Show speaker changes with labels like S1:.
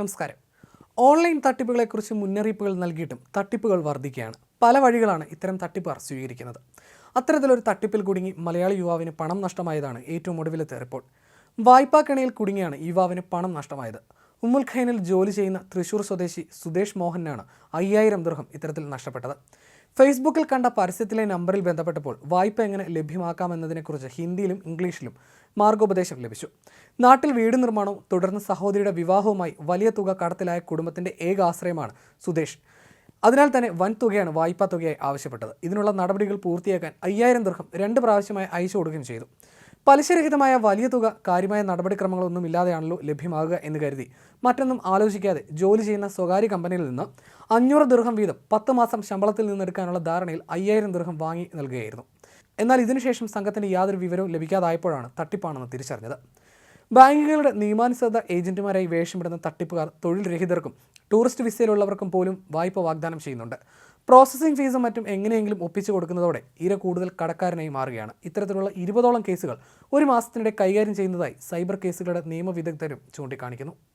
S1: നമസ്കാരം. ഓൺലൈൻ തട്ടിപ്പുകളെക്കുറിച്ച് മുന്നറിയിപ്പുകൾ നൽകിയിട്ടും തട്ടിപ്പുകൾ വർദ്ധിക്കുകയാണ് പല വഴികളാണ് ഇത്തരം തട്ടിപ്പുകാർ സ്വീകരിക്കുന്നത്. അത്തരത്തിലൊരു തട്ടിപ്പിൽ കുടുങ്ങി മലയാളി യുവാവിന് പണം നഷ്ടമായതാണ് ഏറ്റവും ഒടുവിലത്തെ റിപ്പോർട്ട്. വായ്പാ കെണിയിൽ കുടുങ്ങിയാണ് യുവാവിന് പണം നഷ്ടമായത്. ഉമ്മുൽ ഖൈനിൽ ജോലി ചെയ്യുന്ന തൃശൂർ സ്വദേശി സുദേശ് മോഹനാണ് അയ്യായിരം ദൃഹം ഇത്തരത്തിൽ നഷ്ടപ്പെട്ടത്. ഫേസ്ബുക്കിൽ കണ്ട പരസ്യത്തിലെ നമ്പറിൽ ബന്ധപ്പെട്ടപ്പോൾ വായ്പ എങ്ങനെ ലഭ്യമാക്കാമെന്നതിനെക്കുറിച്ച് ഹിന്ദിയിലും ഇംഗ്ലീഷിലും മാർഗോപദേശം ലഭിച്ചു. നാട്ടിൽ വീട് നിർമ്മാണവും തുടർന്ന് സഹോദരിയുടെ വിവാഹവുമായി വലിയ തുക കടത്തിലായ കുടുംബത്തിന്റെ ഏക ആശ്രയമാണ് സുദേശ് അതിനാൽ തന്നെ വൻ തുകയാണ് വായ്പാ തുകയായി ആവശ്യപ്പെട്ടത്. ഇതിനുള്ള നടപടികൾ പൂർത്തിയാക്കാൻ അയ്യായിരം ദീർഘം രണ്ട് പ്രാവശ്യമായി അയച്ചു കൊടുക്കുകയും ചെയ്തു. പലിശരഹിതമായ വലിയ തുക കാര്യമായ നടപടിക്രമങ്ങളൊന്നും ഇല്ലാതെയാണല്ലോ ലഭ്യമാകുക എന്ന് കരുതി. മറ്റൊന്നും ആലോചിക്കാതെ ജോലി ചെയ്യുന്ന സ്വകാര്യ കമ്പനിയിൽ നിന്ന് അഞ്ഞൂറ് ദീർഘം വീതം പത്ത് മാസം ശമ്പളത്തിൽ നിന്നെടുക്കാനുള്ള ധാരണയിൽ അയ്യായിരം ദീർഘം വാങ്ങി നൽകുകയായിരുന്നു. എന്നാൽ ഇതിനുശേഷം സംഘത്തിന് യാതൊരു വിവരവും ലഭിക്കാതായപ്പോഴാണ് തട്ടിപ്പാണെന്ന് തിരിച്ചറിഞ്ഞത്. ബാങ്കുകളുടെ നിയമാനുസൃത ഏജന്റുമാരായി വേഷമിടുന്ന തട്ടിപ്പുകാർ തൊഴിൽ രഹിതർക്കും ടൂറിസ്റ്റ് വിസയിലുള്ളവർക്കും പോലും വായ്പ വാഗ്ദാനം ചെയ്യുന്നുണ്ട്. പ്രോസസ്സിംഗ് ഫീസും മറ്റും എങ്ങനെയെങ്കിലും ഒപ്പിച്ചു കൊടുക്കുന്നതോടെ ഇര കൂടുതൽ കടക്കാരനായി മാറുകയാണ്. ഇത്തരത്തിലുള്ള ഇരുപതോളം കേസുകൾ ഒരു മാസത്തിനിടെ കൈകാര്യം ചെയ്യുന്നതായി സൈബർ കേസുകളുടെ നിയമവിദഗ്ധരും ചൂണ്ടിക്കാണിക്കുന്നു.